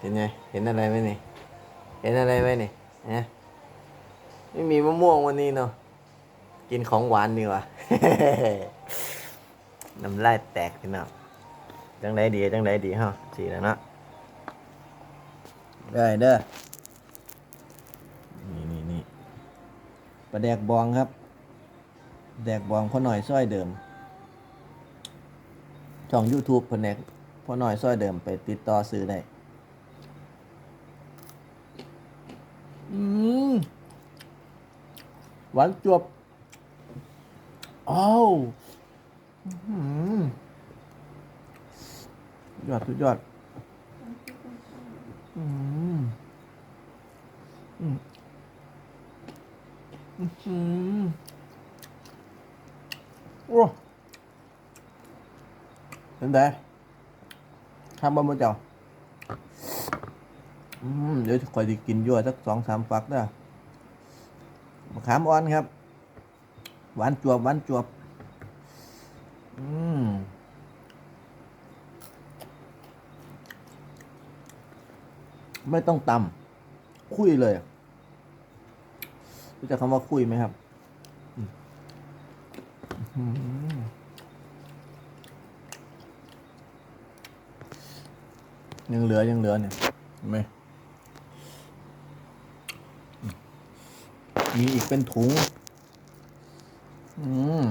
เห็นไง เห็นอะไรไหมนี่ เห็นอะไรไหมนี่ฮะไม่มีมะม่วงวันนี้เนาะ กินของหวานดีกว่าน้ำลายแตกพี่น้องจังไดดีจังไดดีฮะสีแล้วเนาะได้เด้อ นี่นี่นี่ปลาแดกบองครับ แดกบองพ่อหน่อยซ้อยเดิม ช่อง YouTube พ่อแดกพ่อหน่อยซ้อยเดิมไปติดต่อซื้อได้ อืมหวานจวบอ้าวอื้อหือยอดสุดยอด อืม อืม อือหือโอ้เป็นไงทำบ้ามือเจ้า อืมเดี๋ยวคอยดีกินยั่วสักสองสามฝักเด้อมะขามอ่อนครับ หวานจวบหวานจวบ อืมไม่ต้องตำคุยเลยรู้จักคำว่าคุยไหมครับยังเหลือยังเหลือเนี่ยเห็นไหม มีอีกเป็นถุง อืม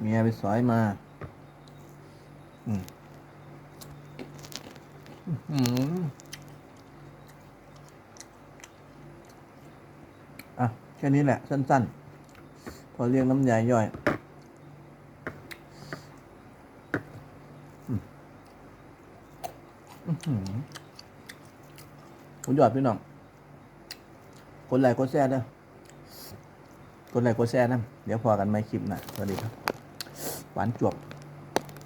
เมียไปสอยมา อืมอืมอะ แค่นี้แหละ สั้น ๆ พอเรียกน้ำยาย่อยอืมอื้อหือคุณยอดพี่น้อง คนไหลคนแซ่เด้อกดไลคนแซ่นะเดี๋ยวพอกันไม่คลิปหนะสวัสดีครับ หวานจวบ